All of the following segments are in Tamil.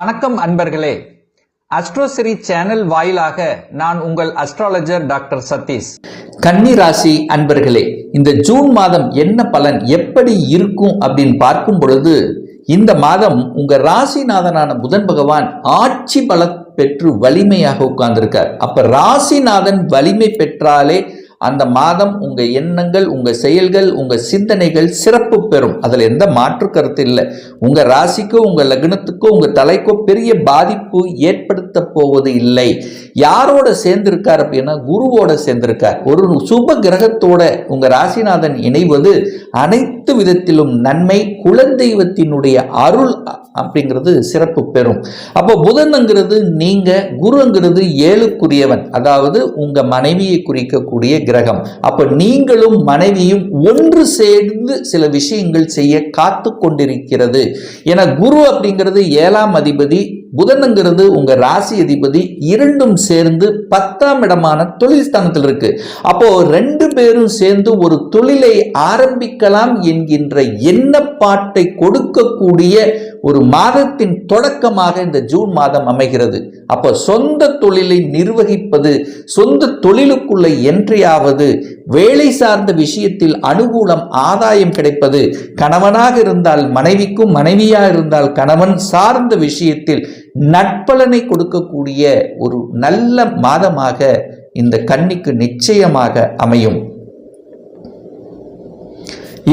வணக்கம் அன்பர்களே. அஸ்ட்ரோசிரி சேனல் வாயிலாக நான் உங்கள் அஸ்ட்ராலஜர் டாக்டர் சதீஷ். கன்னி ராசி அன்பர்களே இந்த ஜூன் மாதம் என்ன பலன் எப்படி இருக்கும் அப்படின்னு பார்க்கும் பொழுது இந்த மாதம் உங்க ராசிநாதனான புதன் பகவான் ஆட்சி பல பெற்று வலிமையாக உட்கார்ந்திருக்கார். அப்ப ராசிநாதன் வலிமை பெற்றாலே அந்த மாதம் உங்க எண்ணங்கள் உங்க செயல்கள் உங்க சிந்தனைகள் சிறப்பு பெறும். அதுல எந்த மாற்று கருத்து இல்லை. உங்க ராசிக்கோ உங்க லக்னத்துக்கோ உங்க தலைக்கோ பெரிய பாதிப்பு ஏற்படுத்த போவது இல்லை. யாரோட சேர்ந்திருக்கார் அப்படின்னா குருவோட சேர்ந்திருக்கார். ஒரு சுப கிரகத்தோட உங்க ராசிநாதன் இணைவது அனைத்து விதத்திலும் நன்மை குலதெய்வத்தினுடைய அருள் அப்படிங்கிறது சிறப்பு பெறும். அப்போ புதன்ங்கிறது நீங்க குருங்கிறது ஏழுக்குரியவன் அதாவது உங்க மனைவியை குறிக்கக்கூடிய கிரகம். அப்ப நீங்களும் மனைவியும் ஒன்று சேர்ந்து சில விஷயங்கள் செய்ய காத்து கொண்டிருக்கிறது என குரு அப்படிங்கிறது ஏழாம் அதிபதி புதனுங்கிறது உங்க ராசி அதிபதி இரண்டும் சேர்ந்து பத்தாம் இடமான தொழில் ஸ்தானத்தில் இருக்கு. அப்போ ரெண்டு பேரும் சேர்ந்து ஒரு தொழிலை ஆரம்பிக்கலாம் என்கின்ற எண்ணப்பாட்டை கொடுக்கக்கூடிய ஒரு மாதத்தின் தொடக்கமாக இந்த ஜூன் மாதம் அமைகிறது. அப்போ சொந்த தொழிலை நிர்வகிப்பது சொந்த தொழிலுக்குள்ளே என்றியாவது வேலை சார்ந்த விஷயத்தில் அனுகூலம் ஆதாயம் கிடைப்பது கணவனாக இருந்தால் மனைவிக்கும் மனைவியாக இருந்தால் கணவன் சார்ந்த விஷயத்தில் நட்பலனை கொடுக்கக்கூடிய ஒரு நல்ல மாதமாக இந்த கன்னிக்கு நிச்சயமாக அமையும்.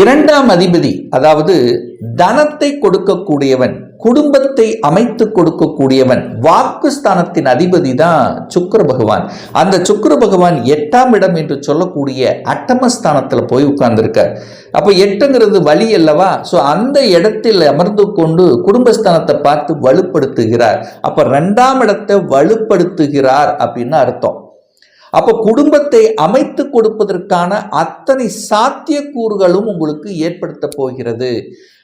இரண்டாம் அதிபதி அதாவது தனத்தை கொடுக்கக்கூடியவன் குடும்பத்தை அமைத்து கொடுக்கக்கூடியவன் வாக்குஸ்தானத்தின் அதிபதி தான் சுக்கர பகவான். அந்த சுக்கர பகவான் எட்டாம் இடம் என்று சொல்லக்கூடிய அட்டமஸ்தானத்தில் போய் உட்கார்ந்துருக்கார். அப்போ எட்டுங்கிறது வழி அல்லவா? ஸோ அந்த இடத்தில் அமர்ந்து கொண்டு குடும்பஸ்தானத்தை பார்த்து வலுப்படுத்துகிறார். அப்போ ரெண்டாம் இடத்தை வலுப்படுத்துகிறார் அப்படின்னு அர்த்தம். அப்போ குடும்பத்தை அமைத்து கொடுப்பதற்கான அத்தனை சாத்தியக்கூறுகளும் உங்களுக்கு ஏற்படுத்த போகிறது.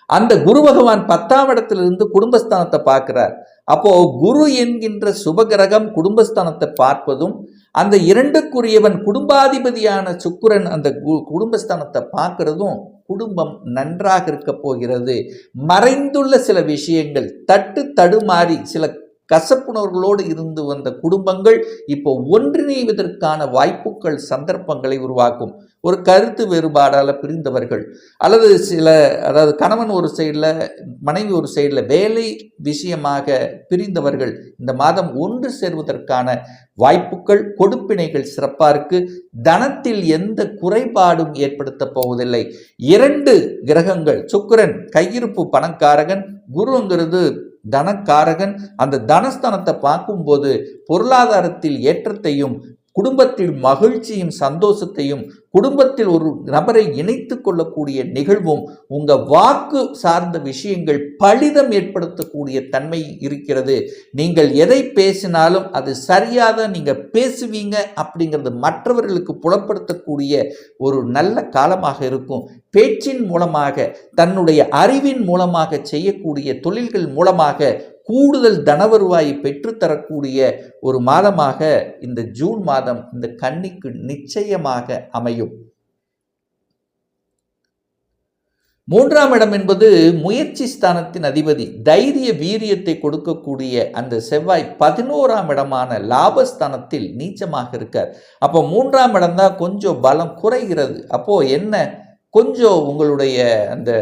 அந்த குரு பகவான் பத்தாம் இடத்திலிருந்து குடும்பஸ்தானத்தை பார்க்கிறார். அப்போ குரு என்கின்ற சுபகிரகம் குடும்பஸ்தானத்தை பார்ப்பதும் அந்த இரண்டுக்குரியவன் குடும்பாதிபதியான சுக்கிரன் அந்த கு- குடும்பஸ்தானத்தை பார்க்கிறதும் குடும்பம் நன்றாக இருக்க போகிறது. மறைந்துள்ள சில விஷயங்கள் தட்டு தடுமாறி சில கசப்புணர்வுகளோடு இருந்து வந்த குடும்பங்கள் இப்போ ஒன்றிணைவதற்கான வாய்ப்புகள் சந்தர்ப்பங்களை உருவாக்கும். ஒரு கருத்து வேறுபாடால் பிரிந்தவர்கள் அல்லது சில அதாவது கணவன் ஒரு சைடில் மனைவி ஒரு சைடில் வேலை விஷயமாக பிரிந்தவர்கள் இந்த மாதம் ஒன்று சேர்வதற்கான வாய்ப்புகள் கொடுப்பினைகள் சிறப்பாக இருக்கு. தனத்தில் எந்த குறைபாடும் ஏற்படுத்த போவதில்லை. இரண்டு கிரகங்கள் சுக்கிரன் கையிருப்பு பணக்காரகன் குருங்கிறது தனக்காரகன். அந்த தனஸ்தனத்தை பார்க்கும்போது பொருளாதாரத்தில் ஏற்றத்தையும் குடும்பத்தில் மகிழ்ச்சியும் சந்தோஷத்தையும் குடும்பத்தில் ஒரு நபரை இணைத்து கொள்ளக்கூடிய நிகழ்வும் உங்க வாக்கு சார்ந்த விஷயங்கள் பலிதம் ஏற்படுத்தக்கூடிய தன்மை இருக்கிறது. நீங்கள் எதை பேசினாலும் அது சரியாக நீங்க பேசுவீங்க அப்படிங்கிறது மற்றவர்களுக்கு புலப்படுத்தக்கூடிய ஒரு நல்ல காலமாக இருக்கும். பேச்சின் மூலமாக தன்னுடைய அறிவின் மூலமாக செய்யக்கூடிய தொழில்கள் மூலமாக கூடுதல் தன வருவாயை பெற்றுத்தரக்கூடிய ஒரு மாதமாக இந்த ஜூன் மாதம் இந்த கன்னிக்கு நிச்சயமாக அமையும். மூன்றாம் இடம் என்பது முயற்சி ஸ்தானத்தின் அதிபதி. தைரிய வீரியத்தை கொடுக்கக்கூடிய அந்த செவ்வாய் பதினோராம் இடமான லாபஸ்தானத்தில் நீச்சமாக இருக்கார். அப்போ மூன்றாம் இடம் தான் கொஞ்சம் பலம் குறைகிறது. அப்போது என்ன? கொஞ்சம் உங்களுடைய அந்த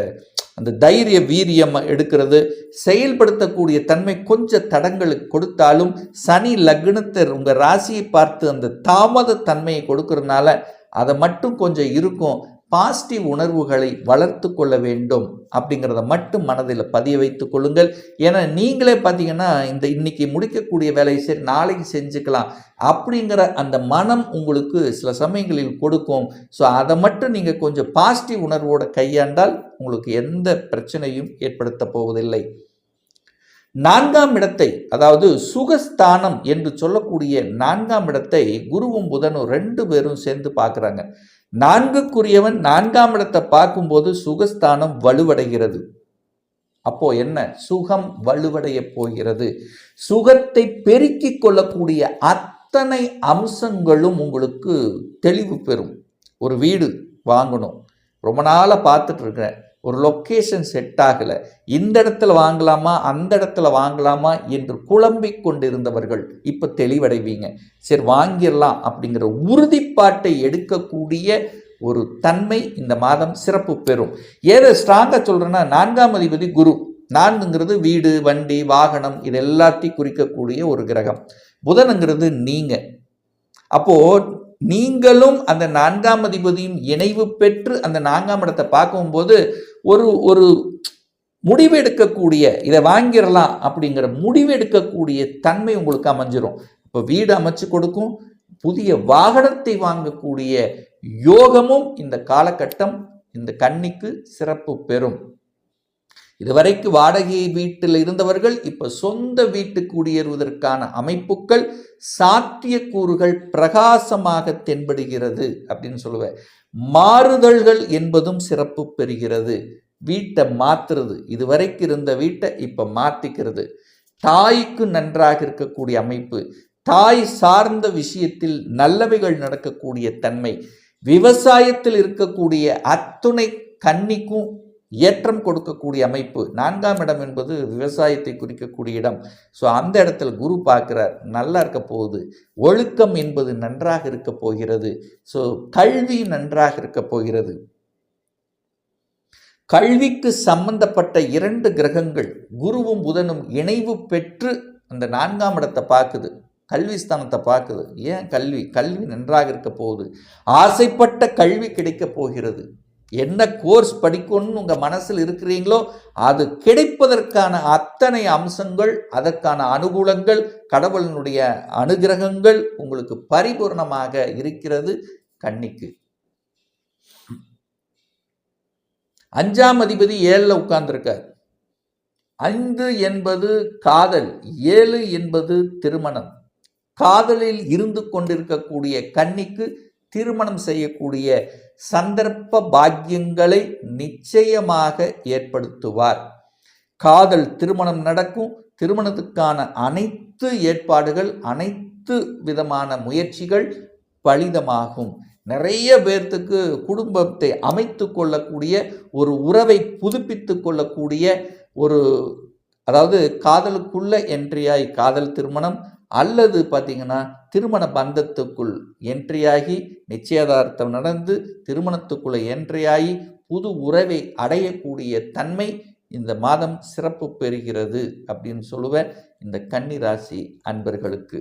அந்த தைரிய வீரியம் எடுக்கிறது செயல்படுத்தக்கூடிய தன்மை கொஞ்சம் தடங்களுக்கு கொடுத்தாலும் சனி லக்னத்தர் உங்கள் ராசியை பார்த்து அந்த தாமத தன்மையை கொடுக்கறதுனால அதை மட்டும் கொஞ்சம் இருக்கும். பாசிட்டிவ் உணர்வுகளை வளர்த்து கொள்ள வேண்டும் அப்படிங்கிறத மட்டும் மனதில் பதிய வைத்துக் கொள்ளுங்கள். ஏன்னா நீங்களே பார்த்தீங்கன்னா இந்த இன்னைக்கு முடிக்கக்கூடிய வேலையை சரி நாளைக்கு செஞ்சுக்கலாம் அப்படிங்கிற அந்த மனம் உங்களுக்கு சில சமயங்களில் கொடுக்கும். ஸோ அதை மட்டும் நீங்கள் கொஞ்சம் பாசிட்டிவ் உணர்வோடு கையாண்டால் உங்களுக்கு எந்த பிரச்சனையும் ஏற்படுத்த போவதில்லை. நான்காம் இடத்தை அதாவது சுகஸ்தானம் என்று சொல்லக்கூடிய நான்காம் இடத்தை குருவும் புதனும் ரெண்டு பேரும் சேர்ந்து பார்க்குறாங்க. நான்குக்குரியவன் நான்காம் இடத்தை பார்க்கும்போது சுகஸ்தானம் வலுவடைகிறது. அப்போ என்ன? சுகம் வலுவடைய போகிறது. சுகத்தை பெருக்கிக் கொள்ளக்கூடிய அத்தனை அம்சங்களும் உங்களுக்கு தெளிவு பெறும். ஒரு வீடு வாங்கணும். ரொம்ப நாளாக பார்த்துட்டு இருக்கிறேன். ஒரு லொக்கேஷன் செட் ஆகலை. இந்த இடத்துல வாங்கலாமா? அந்த இடத்துல வாங்கலாமா? என்று குழம்பிக் கொண்டிருந்தவர்கள் இப்போ தெளிவடைவீங்க. சரி வாங்கிடலாம் அப்படிங்கிற உறுதிப்பாட்டை எடுக்கக்கூடிய ஒரு தன்மை இந்த மாதம் சிறப்பு பெறும். ஏதோ ஸ்ட்ராங்காக சொல்கிறேன்னா நான்காம் அதிபதி குரு. நான்குங்கிறது வீடு வண்டி வாகனம் இது எல்லாத்தையும் குறிக்கக்கூடிய ஒரு கிரகம். புதனுங்கிறது நீங்கள் அப்போது நீங்களும் அந்த நான்காம் அதிபதியும் இணைவு பெற்று அந்த நான்காம் இடத்தை பார்க்கும்போது ஒரு ஒரு முடிவெடுக்கக்கூடிய இதை வாங்கிடலாம் அப்படிங்கிற முடிவெடுக்கக்கூடிய தன்மை உங்களுக்கு அமைஞ்சிரும். இப்போ வீடு அமைச்சு கொடுக்கும் புதிய வாகனத்தை வாங்கக்கூடிய யோகமும் இந்த காலகட்டம் இந்த கன்னிக்கு சிறப்பு பெறும். இதுவரைக்கு வாடகை வீட்டில் இருந்தவர்கள் இப்ப சொந்த வீட்டு குடியேறுவதற்கான அமைப்புகள் சாத்தியக்கூறுகள் பிரகாசமாக தென்படுகிறது அப்படின்னு சொல்லுவேன். மாறுதல்கள் என்பதும் சிறப்பு பெறுகிறது. வீட்டை மாத்துறது இதுவரைக்கு இருந்த வீட்டை இப்ப மாத்திக்கிறது. தாய்க்கு நன்றாக இருக்கக்கூடிய அமைப்பு தாய் சார்ந்த விஷயத்தில் நல்லவைகள் நடக்கக்கூடிய தன்மை விவசாயத்தில் இருக்கக்கூடிய அத்துணை கன்னிக்கும் ஏற்றம் கொடுக்கக்கூடிய அமைப்பு. நான்காம் இடம் என்பது விவசாயத்தை குறிக்கக்கூடிய இடம். ஸோ அந்த இடத்துல குரு பார்க்குறார் நல்லா இருக்க போகுது. ஒழுக்கம் என்பது நன்றாக இருக்க போகிறது. ஸோ கல்வி நன்றாக இருக்க போகிறது. கல்விக்கு சம்பந்தப்பட்ட இரண்டு கிரகங்கள் குருவும் புதனும் இணைவு பெற்று அந்த நான்காம் இடத்தை பார்க்குது. கல்வி ஸ்தானத்தை பார்க்குது. ஏன் கல்வி? கல்வி நன்றாக இருக்க போகுது. ஆசைப்பட்ட கல்வி கிடைக்க போகிறது. என்ன கோர்ஸ் படிக்கணும்னு உங்கள் மனசில் இருக்கிறீங்களோ அது கிடைப்பதற்கான அத்தனை அம்சங்கள் அதற்கான அனுகூலங்கள் கடவுளினுடைய அனுகிரகங்கள் உங்களுக்கு பரிபூர்ணமாக இருக்கிறது கன்னிக்கு அஞ்சாம் அதிபதி ஏழில் உட்கார்ந்துருக்கார். ஐந்து என்பது காதல் ஏழு என்பது திருமணம். காதலில் இருந்து கொண்டிருக்கக்கூடிய கன்னிக்கு திருமணம் செய்யக்கூடிய சந்தர்ப்ப பாக்கியங்களை நிச்சயமாக ஏற்படுத்துவார். காதல் திருமணம் நடக்கும். திருமணத்துக்கான அனைத்து ஏற்பாடுகள் அனைத்து விதமான முயற்சிகள் பலிதமாகும். நிறைய பேர்த்துக்கு குடும்பத்தை அமைத்து கொள்ளக்கூடிய ஒரு உறவை புதுப்பித்து கொள்ளக்கூடிய ஒரு அதாவது காதலுக்குள்ள என்ட்ரியாய் காதல் திருமணம் அல்லது பார்த்தீங்கன்னா திருமண பந்தத்துக்குள் என்ட்ரியாகி நிச்சயதார்த்தம் நடந்து திருமணத்துக்குள்ளே என்ட்ரியாகி புது உறவை அடையக்கூடிய தன்மை இந்த மாதம் சிறப்பு பெறுகிறது அப்படின்னு சொல்லுவேன் இந்த கன்னி ராசி அன்பர்களுக்கு.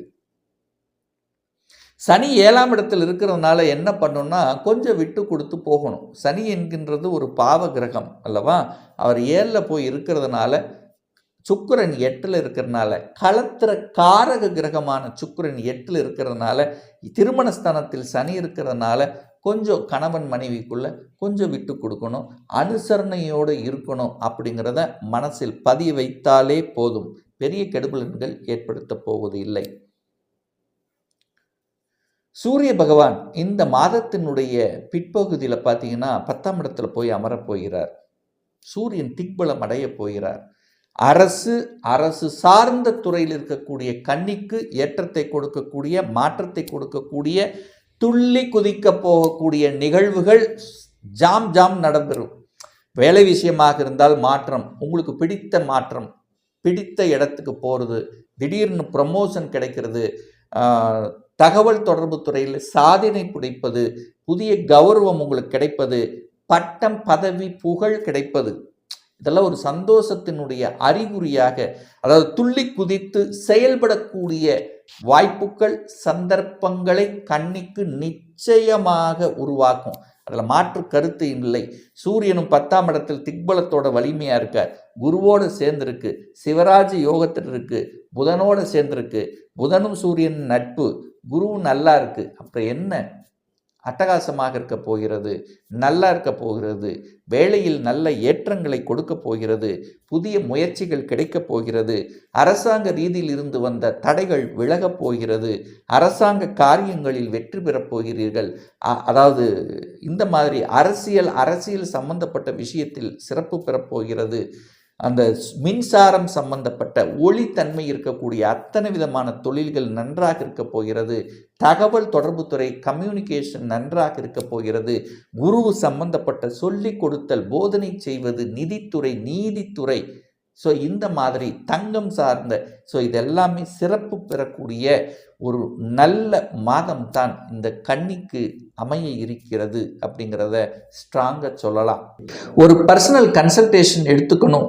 சனி ஏழாம் இடத்தில் இருக்கிறதுனால என்ன பண்ணணும்னா கொஞ்சம் விட்டு கொடுத்து போகணும். சனி என்கின்றது ஒரு பாவ கிரகம் அல்லவா? அவர் ஏழில் போய் இருக்கிறதுனால சுக்கிரன் எட்டில் இருக்கிறதுனால களத்திர காரக கிரகமான சுக்கிரன் எட்டில் இருக்கிறதுனால திருமணஸ்தானத்தில் சனி இருக்கிறதுனால கொஞ்சம் கணவன் மனைவிக்குள்ள கொஞ்சம் விட்டு கொடுக்கணும் அனுசரணையோடு இருக்கணும் அப்படிங்கிறத மனசில் பதிய வைத்தாலே போதும். பெரிய கெடுபலன்கள் ஏற்படுத்த போவது இல்லை. சூரிய பகவான் இந்த மாதத்தினுடைய பிற்பகுதியில் பார்த்தீங்கன்னா பத்தாம் இடத்துல போய் அமரப் போகிறார். சூரியன் திக்பலம் அடைய போகிறார். அரசு அரசு சார்ந்த துறையில் இருக்கக்கூடிய கன்னிக்கு ஏற்றத்தை கொடுக்கக்கூடிய மாற்றத்தை கொடுக்கக்கூடிய துள்ளி குதிக்க போகக்கூடிய நிகழ்வுகள் ஜாம் ஜாம் நடைபெறும் வேலை விஷயமாக இருந்தால் மாற்றம் உங்களுக்கு பிடித்த மாற்றம் பிடித்த இடத்துக்கு போகிறது திடீர்னு ப்ரமோஷன் கிடைக்கிறது தகவல் தொடர்பு துறையில் சாதனை பிடிப்பது புதிய கௌரவம் உங்களுக்கு கிடைப்பது பட்டம் பதவி புகழ் கிடைப்பது. இதெல்லாம் ஒரு சந்தோஷத்தினுடைய அறிகுறியாக அதாவது துள்ளி குதித்து செயல்படக்கூடிய வாய்ப்புகள் சந்தர்ப்பங்களை கண்ணிக்கு நிச்சயமாக உருவாக்கும். அதில் மாற்று கருத்து இல்லை. சூரியனும் பத்தாம் இடத்தில் திக்பலத்தோட வலிமையாக இருக்கார். குருவோடு சேர்ந்திருக்கு. சிவராஜ் யோகத்தில் இருக்கு. புதனோடு சேர்ந்திருக்கு. புதனும் சூரியன் நட்பு. குருவும் நல்லா இருக்கு. அப்புறம் என்ன? அட்டகாசமாக இருக்க போகிறது நல்லா இருக்க போகிறது வேலையில் நல்ல ஏற்றங்களை கொடுக்க போகிறது புதிய முயற்சிகள் கிடைக்கப் போகிறது அரசாங்க ரீதியில் இருந்து வந்த தடைகள் விலகப் போகிறது அரசாங்க காரியங்களில் வெற்றி பெறப் போகிறீர்கள். அதாவது இந்த மாதிரி அரசியல் அரசியல் சம்பந்தப்பட்ட விஷயத்தில் சிறப்பு பெறப் போகிறது. அந்த மின்சாரம் சம்பந்தப்பட்ட ஒளித்தன்மை இருக்கக்கூடிய அத்தனை விதமான தொழில்கள் நன்றாக இருக்க போகிறது. தகவல் தொடர்புத்துறை கம்யூனிகேஷன் நன்றாக இருக்க போகிறது. குரு சம்பந்தப்பட்ட சொல்லிக் கொடுத்தல் போதனை செய்வது நிதித்துறை நீதித்துறை. ஸோ இந்த மாதிரி தங்கம் சார்ந்த ஸோ இதெல்லாமே சிறப்பு பெறக்கூடிய ஒரு நல்ல மாதம் தான் இந்த கன்னிக்கு அமைய இருக்கிறது அப்படிங்கிறத ஸ்ட்ராங்காக சொல்லலாம். ஒரு பர்சனல் கன்சல்டேஷன் எடுத்துக்கணும்.